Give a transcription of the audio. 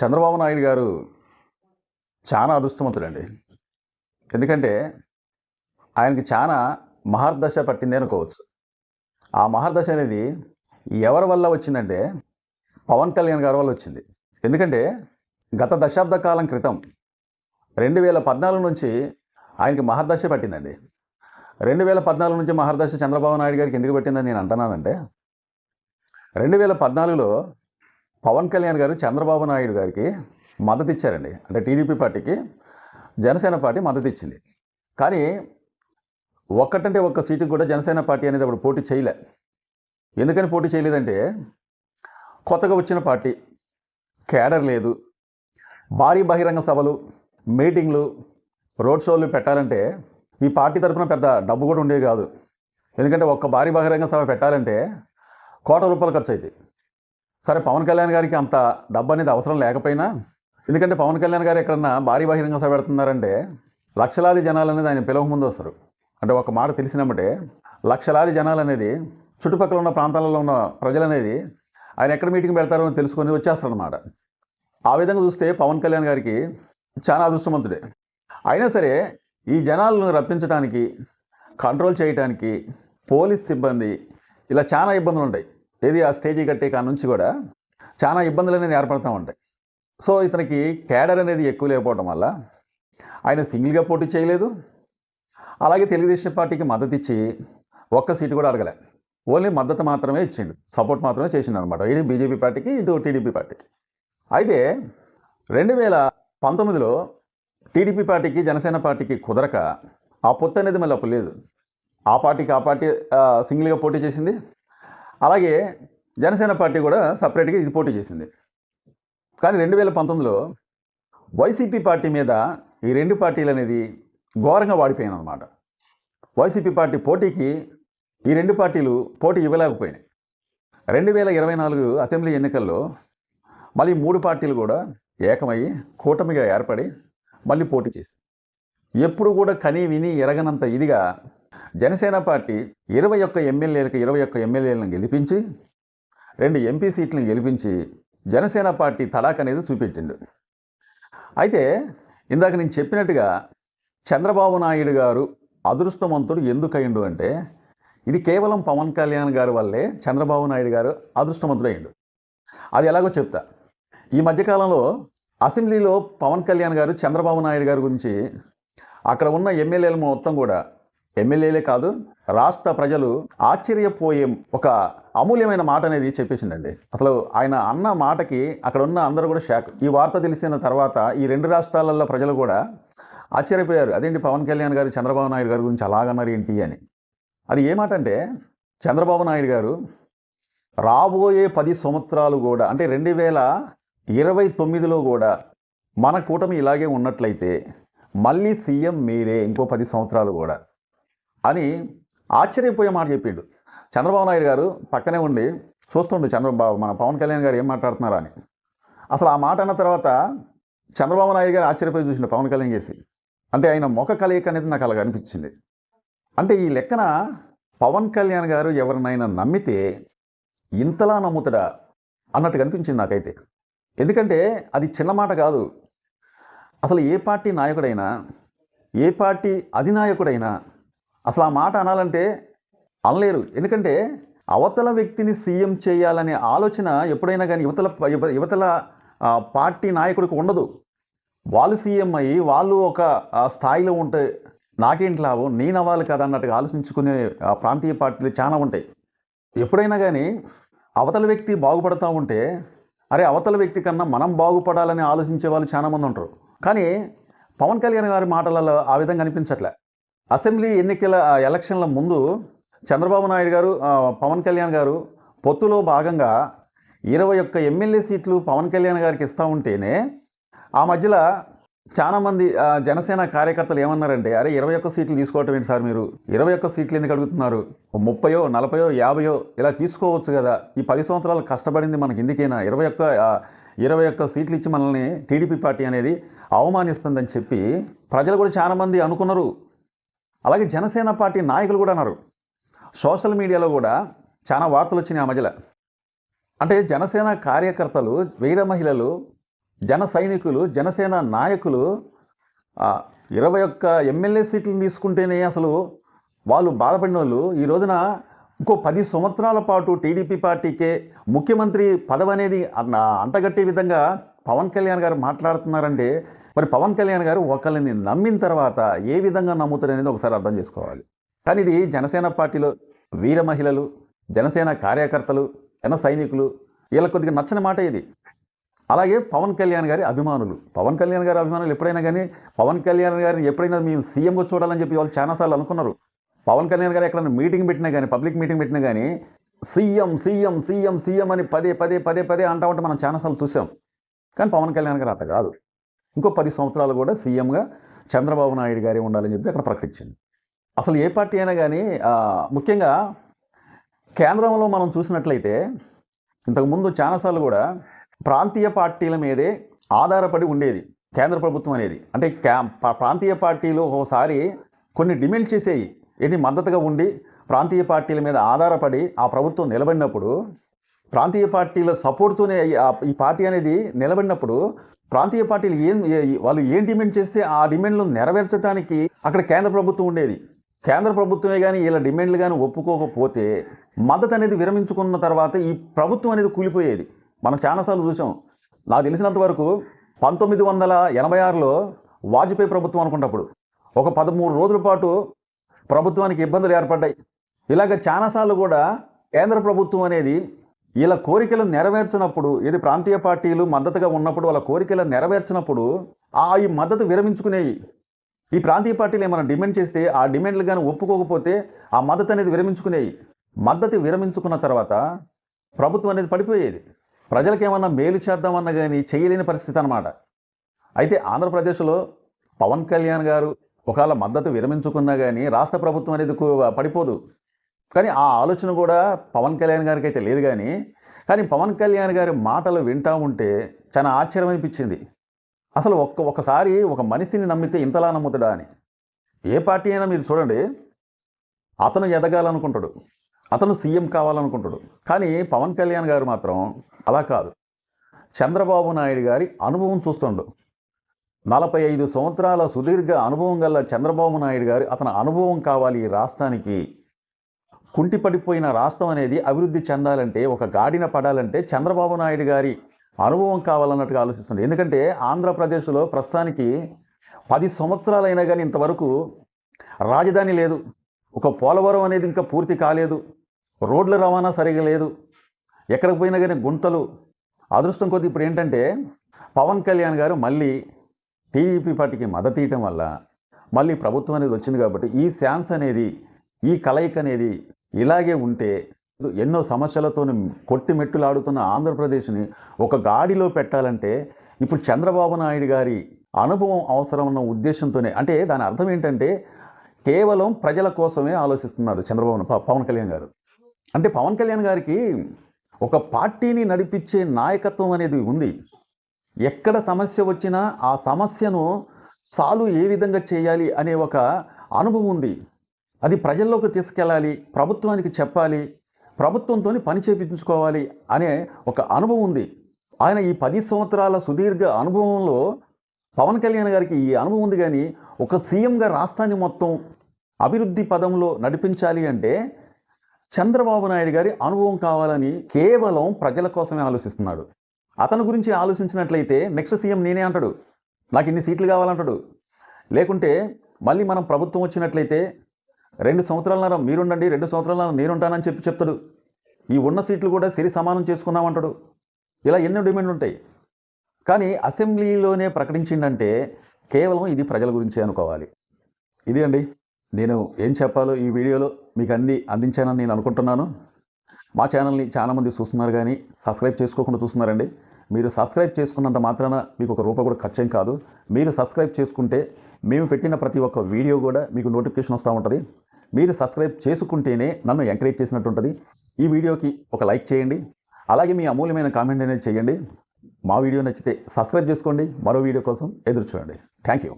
చంద్రబాబు నాయుడు గారు చాలా అదృష్టవంతుడండి ఎందుకంటే ఆయనకి చాలా మహర్దశ పట్టింది అనుకోవచ్చు. ఆ మహర్దశ అనేది ఎవరి వల్ల వచ్చిందంటే పవన్ కళ్యాణ్ గారి వల్ల వచ్చింది. ఎందుకంటే గత దశాబ్ద కాలం క్రితం రెండు వేల పద్నాలుగు నుంచి ఆయనకి మహర్దశ పట్టిందండి. రెండు వేల పద్నాలుగు నుంచి మహర్దశ చంద్రబాబు నాయుడు గారికి ఎందుకు పట్టిందని నేను అంటున్నానంటే రెండు వేల పద్నాలుగులో పవన్ కళ్యాణ్ గారు చంద్రబాబు నాయుడు గారికి మద్దతు ఇచ్చారండి అంటే టీడీపీ పార్టీకి జనసేన పార్టీ మద్దతు ఇచ్చింది కానీ ఒక్కటంటే ఒక్క సీటుకి కూడా జనసేన పార్టీ అనేది అప్పుడు పోటీ చేయలే. ఎందుకని పోటీ చేయలేదంటే కొత్తగా వచ్చిన పార్టీ కేడర్ లేదు భారీ బహిరంగ సభలు మీటింగ్లు రోడ్ షోలు పెట్టాలంటే ఈ పార్టీ తరఫున పెద్ద డబ్బు కూడా ఉండేది కాదు. ఎందుకంటే ఒక్క భారీ బహిరంగ సభ పెట్టాలంటే కోట రూపాయలు ఖర్చు అవుతాయి సరే పవన్ కళ్యాణ్ గారికి అంత డబ్బు అనేది అవసరం లేకపోయినా ఎందుకంటే పవన్ కళ్యాణ్ గారు ఎక్కడన్నా భారీ బహిరంగ సభ పెడుతున్నారంటే లక్షలాది జనాలు అనేది ఆయన పిలవక ముందు వస్తారు. అంటే ఒక మాట తెలిసినప్పుడే లక్షలాది జనాలు అనేది చుట్టుపక్కల ఉన్న ప్రాంతాలలో ఉన్న ప్రజలు అనేది ఆయన ఎక్కడ మీటింగ్ పెడతారో అని తెలుసుకొని వచ్చేస్తారనమాట ఆ విధంగా చూస్తే పవన్ కళ్యాణ్ గారికి చాలా అదృష్టవంతుడే. అయినా సరే ఈ జనాలను రప్పించడానికి కంట్రోల్ చేయడానికి పోలీస్ సిబ్బంది ఇలా చాలా ఇబ్బందులు ఉంటాయి ఏది ఆ స్టేజీ కట్టే కాడ నుంచి కూడా చాలా ఇబ్బందులు అనేది ఏర్పడుతూ ఉంటాయి. సో ఇతనికి క్యాడర్ అనేది ఎక్కువ లేకపోవడం వల్ల ఆయన సింగిల్గా పోటీ చేయలేదు. అలాగే తెలుగుదేశం పార్టీకి మద్దతు ఇచ్చి ఒక్క సీటు కూడా అడగలే. ఓన్లీ మద్దతు మాత్రమే ఇచ్చిండు. సపోర్ట్ మాత్రమే చేసిండు అనమాట ఇది బీజేపీ పార్టీకి ఇటు టీడీపీ పార్టీకి. అయితే రెండు వేల పంతొమ్మిదిలో టీడీపీ పార్టీకి జనసేన పార్టీకి కుదరక ఆ పొత్తు అనేది మళ్ళీ అప్పుడు లేదు. ఆ పార్టీకి ఆ పార్టీ సింగిల్గా పోటీ చేసింది. అలాగే జనసేన పార్టీ కూడా సపరేట్గా ఇది పోటీ చేసింది. కానీ రెండు వేల పంతొమ్మిదిలో వైసీపీ పార్టీ మీద ఈ రెండు పార్టీలు అనేది ఘోరంగా వాడిపోయాను అనమాట వైసీపీ పార్టీ పోటీకి ఈ రెండు పార్టీలు పోటీ ఇవ్వలేకపోయినాయి. రెండు వేల ఇరవై నాలుగు అసెంబ్లీ ఎన్నికల్లో మళ్ళీ మూడు పార్టీలు కూడా ఏకమయ్యి కూటమిగా ఏర్పడి మళ్ళీ పోటీ చేసింది ఎప్పుడు కూడా కని విని ఎరగనంత ఇదిగా జనసేన పార్టీ ఇరవై ఒక్క ఎమ్మెల్యేలకు ఇరవై ఒక్క ఎమ్మెల్యేలను గెలిపించి రెండు ఎంపీ సీట్లను గెలిపించి జనసేన పార్టీ తడాక్ అనేది చూపెట్టిండు. అయితే ఇందాక నేను చెప్పినట్టుగా చంద్రబాబు నాయుడు గారు అదృష్టవంతుడు ఎందుకయిండు అంటే ఇది కేవలం పవన్ కళ్యాణ్ గారి వల్లే చంద్రబాబు నాయుడు గారు అదృష్టవంతుడయ్యిండు అది ఎలాగో చెప్తా. ఈ మధ్యకాలంలో అసెంబ్లీలో పవన్ కళ్యాణ్ గారు చంద్రబాబు నాయుడు గారి గురించి అక్కడ ఉన్న ఎమ్మెల్యేలు మొత్తం కూడా ఎమ్మెల్యేలే కాదు రాష్ట్ర ప్రజలు ఆశ్చర్యపోయే ఒక అమూల్యమైన మాట అనేది చెప్పేసిండండి. అసలు ఆయన అన్న మాటకి అక్కడ ఉన్న అందరూ కూడా షాక్. ఈ వార్త తెలిసిన తర్వాత ఈ రెండు రాష్ట్రాలలో ప్రజలు కూడా ఆశ్చర్యపోయారు. అదేంటి పవన్ కళ్యాణ్ గారు చంద్రబాబు నాయుడు గారి గురించి అలాగన్నారు ఏంటి అని. అది ఏ మాట అంటే చంద్రబాబు నాయుడు గారు రాబోయే పది సంవత్సరాలు కూడా అంటే రెండు వేల ఇరవై తొమ్మిదిలో కూడా మన కూటమి ఇలాగే ఉన్నట్లయితే మళ్ళీ సీఎం మీరే ఇంకో పది సంవత్సరాలు కూడా. అని ఆశ్చర్యపోయే మాట చెప్పిండు. చంద్రబాబు నాయుడు గారు పక్కనే ఉండి చూస్తుండు చంద్రబాబు మన పవన్ కళ్యాణ్ గారు ఏం మాట్లాడుతున్నారా అని. అసలు ఆ మాట అన్న తర్వాత చంద్రబాబు నాయుడు గారు ఆశ్చర్యపోయి చూసిండు పవన్ కళ్యాణ్ చేసి. అంటే ఆయన ముఖ కలయిక అనేది నాకు అలాగ అనిపించింది. అంటే ఈ లెక్కన పవన్ కళ్యాణ్ గారు ఎవరినైనా నమ్మితే ఇంతలా నమ్ముతాడా అన్నట్టు కనిపించింది నాకైతే. ఎందుకంటే అది చిన్న మాట కాదు. అసలు ఏ పార్టీ నాయకుడైనా ఏ పార్టీ అధినాయకుడైనా అసలు ఆ మాట అనాలంటే అనలేరు ఎందుకంటే అవతల వ్యక్తిని సీఎం చేయాలనే ఆలోచన ఎప్పుడైనా కానీ యువతల యువతల పార్టీ నాయకుడికి ఉండదు. వాళ్ళు సీఎం అయ్యి వాళ్ళు ఒక స్థాయిలో ఉంటే నాకేంటి లాభం? నేను అవ్వాలి కదా అన్నట్టుగా ఆలోచించుకునే ప్రాంతీయ పార్టీలు చాలా ఉంటాయి. ఎప్పుడైనా కానీ అవతల వ్యక్తి బాగుపడతా ఉంటే అరే అవతల వ్యక్తి కన్నా మనం బాగుపడాలని ఆలోచించే వాళ్ళు చాలామంది ఉంటారు. కానీ పవన్ కళ్యాణ్ గారి మాటలలో ఆ విధంగా అనిపించట్లే. అసెంబ్లీ ఎన్నికల ఎలక్షన్ల ముందు చంద్రబాబు నాయుడు గారు పవన్ కళ్యాణ్ గారు పొత్తులో భాగంగా ఇరవై ఒక్క ఎమ్మెల్యే సీట్లు పవన్ కళ్యాణ్ గారికి ఇస్తూ ఉంటేనే ఆ మధ్యలో చాలామంది జనసేన కార్యకర్తలు ఏమన్నారంటే అరే ఇరవై ఒక్క సీట్లు తీసుకోవటం ఏంటి సార్ మీరు? ఇరవై ఒక్క సీట్లు ఎందుకు అడుగుతున్నారు? ముప్పయో నలభయో యాభయో ఇలా తీసుకోవచ్చు కదా. ఈ పది సంవత్సరాలు కష్టపడింది మనకి ఎందుకైనా? ఇరవై ఒక్క ఇరవై ఒక్క సీట్లు ఇచ్చి మనల్ని టీడీపీ పార్టీ అనేది అవమానిస్తుందని చెప్పి ప్రజలు కూడా చాలామంది అనుకున్నారు. అలాగే జనసేన పార్టీ నాయకులు కూడా అన్నారు. సోషల్ మీడియాలో కూడా చాలా వార్తలు వచ్చినాయి ఆ మధ్యలో. అంటే జనసేన కార్యకర్తలు వీర మహిళలు జన సైనికులు జనసేన నాయకులు ఇరవై ఒక్క ఎమ్మెల్యే సీట్లు తీసుకుంటేనే అసలు వాళ్ళు బాధపడిన వాళ్ళు ఈ రోజున ఇంకో పది సంవత్సరాల పాటు టీడీపీ పార్టీకే ముఖ్యమంత్రి పదవి అనేది అంటగట్టే విధంగా పవన్ కళ్యాణ్ గారు మాట్లాడుతున్నారంటే మరి పవన్ కళ్యాణ్ గారు ఒకరిని నమ్మిన తర్వాత ఏ విధంగా నమ్ముతారు అనేది ఒకసారి అర్థం చేసుకోవాలి. కానీ ఇది జనసేన పార్టీలో వీర మహిళలు జనసేన కార్యకర్తలు జన సైనికులు వీళ్ళ కొద్దిగా నచ్చని మాట ఇది. అలాగే పవన్ కళ్యాణ్ గారి అభిమానులు. పవన్ కళ్యాణ్ గారి అభిమానులు ఎప్పుడైనా కానీ పవన్ కళ్యాణ్ గారిని ఎప్పుడైనా మేము సీఎంగా చూడాలని చెప్పి వాళ్ళు చాలాసార్లు అనుకున్నారు. పవన్ కళ్యాణ్ గారు ఎక్కడైనా మీటింగ్ పెట్టినా కానీ పబ్లిక్ మీటింగ్ పెట్టినా కానీ సీఎం సీఎం సీఎం సీఎం అని పదే పదే పదే పదే అంటా ఉంటే మనం చాలాసార్లు చూసాం. కానీ పవన్ కళ్యాణ్ గారు అట్ట కాదు. ఇంకో పది సంవత్సరాలు కూడా సీఎంగా చంద్రబాబు నాయుడు గారే ఉండాలని చెప్పి అక్కడ ప్రకటించింది. అసలు ఏ పార్టీ అయినా కానీ ముఖ్యంగా కేంద్రంలో మనం చూసినట్లయితే ఇంతకుముందు చాలాసార్లు కూడా ప్రాంతీయ పార్టీల మీదే ఆధారపడి ఉండేది కేంద్ర ప్రభుత్వం అనేది. అంటే క్యా ప్రాంతీయ పార్టీలు ఒకసారి కొన్ని డిమాండ్ చేసేవి ఏంటి మద్దతుగా ఉండి ప్రాంతీయ పార్టీల మీద ఆధారపడి ఆ ప్రభుత్వం నిలబడినప్పుడు ప్రాంతీయ పార్టీల సపోర్ట్తోనే ఈ పార్టీ అనేది నిలబడినప్పుడు ప్రాంతీయ పార్టీలు ఏం వాళ్ళు ఏం డిమాండ్ చేస్తే ఆ డిమాండ్లు నెరవేర్చడానికి అక్కడ కేంద్ర ప్రభుత్వం ఉండేది. కేంద్ర ప్రభుత్వమే కానీ ఇలా డిమాండ్లు కానీ ఒప్పుకోకపోతే మద్దతు అనేది విరమించుకున్న తర్వాత ఈ ప్రభుత్వం అనేది కూలిపోయేది. మనం చాలాసార్లు చూసాం. నాకు తెలిసినంత వరకు పంతొమ్మిది వందల ఎనభై ఆరులో వాజ్పేయి ప్రభుత్వం అనుకున్నప్పుడు ఒక పదమూడు రోజుల పాటు ప్రభుత్వానికి ఇబ్బందులు ఏర్పడ్డాయి. ఇలాగ చాలాసార్లు కూడా కేంద్ర ప్రభుత్వం అనేది వీళ్ళ కోరికలు నెరవేర్చినప్పుడు ఇది ప్రాంతీయ పార్టీలు మద్దతుగా ఉన్నప్పుడు వాళ్ళ కోరికలు నెరవేర్చినప్పుడు ఆ ఈ మద్దతు విరమించుకునేవి ఈ ప్రాంతీయ పార్టీలు ఏమైనా డిమాండ్ చేస్తే ఆ డిమాండ్లు కానీ ఒప్పుకోకపోతే ఆ మద్దతు అనేది విరమించుకునేవి మద్దతు విరమించుకున్న తర్వాత ప్రభుత్వం అనేది పడిపోయేది. ప్రజలకు ఏమన్నా మేలు చేద్దామన్నా కానీ చేయలేని పరిస్థితి అన్నమాట. అయితే ఆంధ్రప్రదేశ్లో పవన్ కళ్యాణ్ గారు ఒకవేళ మద్దతు విరమించుకున్నా కానీ రాష్ట్ర ప్రభుత్వం అనేది పడిపోదు. కానీ ఆ ఆలోచన కూడా పవన్ కళ్యాణ్ గారికి అయితే లేదు కానీ కానీ పవన్ కళ్యాణ్ గారి మాటలు వింటా ఉంటే చాలా ఆశ్చర్యం అనిపించింది. అసలు ఒక్క ఒకసారి ఒక మనిషిని నమ్మితే ఇంతలా నమ్ముతాడా అని. ఏ పార్టీ అయినా మీరు చూడండి అతను ఎదగాలనుకుంటాడు అతను సీఎం కావాలనుకుంటాడు కానీ పవన్ కళ్యాణ్ గారు మాత్రం అలా కాదు. చంద్రబాబు నాయుడు గారి అనుభవం చూస్తుండు. నలభై ఐదు సంవత్సరాల సుదీర్ఘ అనుభవం గల చంద్రబాబు నాయుడు గారి అతని అనుభవం కావాలి ఈ రాష్ట్రానికి కుంటిపడిపోయిన రాష్ట్రం అనేది అభివృద్ధి చెందాలంటే ఒక గాడిన పడాలంటే చంద్రబాబు నాయుడు గారి అనుభవం కావాలన్నట్టుగా ఆలోచిస్తుంది ఎందుకంటే ఆంధ్రప్రదేశ్లో ప్రస్తుతానికి పది సంవత్సరాలైనా కానీ ఇంతవరకు రాజధాని లేదు. ఒక పోలవరం అనేది ఇంకా పూర్తి కాలేదు. రోడ్ల రవాణా సరిగా లేదు. ఎక్కడికి పోయినా కానీ గుంతలు. అదృష్టం కొద్ది ఇప్పుడు ఏంటంటే పవన్ కళ్యాణ్ గారు మళ్ళీ టీడీపీ పార్టీకి మద్దతు ఇవ్వటం వల్ల మళ్ళీ ప్రభుత్వం అనేది వచ్చింది కాబట్టి ఈ ఛాన్స్ అనేది ఈ కలయిక అనేది ఇలాగే ఉంటే ఎన్నో సమస్యలతో కొట్టి మెట్టులాడుతున్న ఆంధ్రప్రదేశ్ని ఒక గాడిలో పెట్టాలంటే ఇప్పుడు చంద్రబాబు నాయుడు గారి అనుభవం అవసరం ఉన్న ఉద్దేశంతోనే. అంటే దాని అర్థం ఏంటంటే కేవలం ప్రజల కోసమే ఆలోచిస్తున్నారు చంద్రబాబు పవన్ కళ్యాణ్ గారు. అంటే పవన్ కళ్యాణ్ గారికి ఒక పార్టీని నడిపించే నాయకత్వం అనేది ఉంది. ఎక్కడ సమస్య వచ్చినా ఆ సమస్యను సాల్వ్ ఏ విధంగా చేయాలి అనే ఒక అనుభవం ఉంది. అది ప్రజల్లోకి తీసుకెళ్ళాలి ప్రభుత్వానికి చెప్పాలి ప్రభుత్వంతో పని చేపించుకోవాలి అనే ఒక అనుభవం ఉంది. ఆయన ఈ పది సంవత్సరాల సుదీర్ఘ అనుభవంలో పవన్ కళ్యాణ్ గారికి ఈ అనుభవం ఉంది కానీ ఒక సీఎంగా రాష్ట్రాన్ని మొత్తం అభివృద్ధి పదంలో నడిపించాలి అంటే చంద్రబాబు నాయుడు గారి అనుభవం కావాలని కేవలం ప్రజల కోసమే ఆలోచిస్తున్నాడు. అతని గురించి ఆలోచించినట్లయితే నెక్స్ట్ సీఎం నేనే అంటాడు. నాకు ఇన్ని సీట్లు కావాలంటాడు. లేకుంటే మళ్ళీ మనం ప్రభుత్వం వచ్చినట్లయితే రెండు సంవత్సరాలన్నర మీరుండండి రెండు సంవత్సరాల నేనుంటానని చెప్పి చెప్తాడు. ఈ ఉన్న సీట్లు కూడా సరి సమానం చేసుకుందామంటాడు. ఇలా ఎన్నో డిమాండ్లు ఉంటాయి. కానీ అసెంబ్లీలోనే ప్రకటించిందంటే కేవలం ఇది ప్రజల గురించి అనుకోవాలి. ఇది అండి నేను ఏం చెప్పాలో ఈ వీడియోలో మీకు అంది అందించానని నేను అనుకుంటున్నాను. మా ఛానల్ని చాలామంది చూస్తున్నారు కానీ సబ్స్క్రైబ్ చేసుకోకుండా చూస్తున్నారండి. మీరు సబ్స్క్రైబ్ చేసుకున్నంత మాత్రాన మీకు ఒక రూపాయి కూడా ఖర్చేం కాదు. మీరు సబ్స్క్రైబ్ చేసుకుంటే మేము పెట్టిన ప్రతి ఒక్క వీడియో కూడా మీకు నోటిఫికేషన్ వస్తూ ఉంటుంది. మీరు సబ్స్క్రైబ్ చేసుకుంటేనే నన్ను ఎంకరేజ్ చేసినట్టు ఉంటుంది ఈ వీడియోకి ఒక లైక్ చేయండి. అలాగే మీ అమూల్యమైన కామెంట్ అనేది చేయండి. మా వీడియో నచ్చితే సబ్స్క్రైబ్ చేసుకోండి. మరో వీడియో కోసం ఎదురు చూడండి. Thank you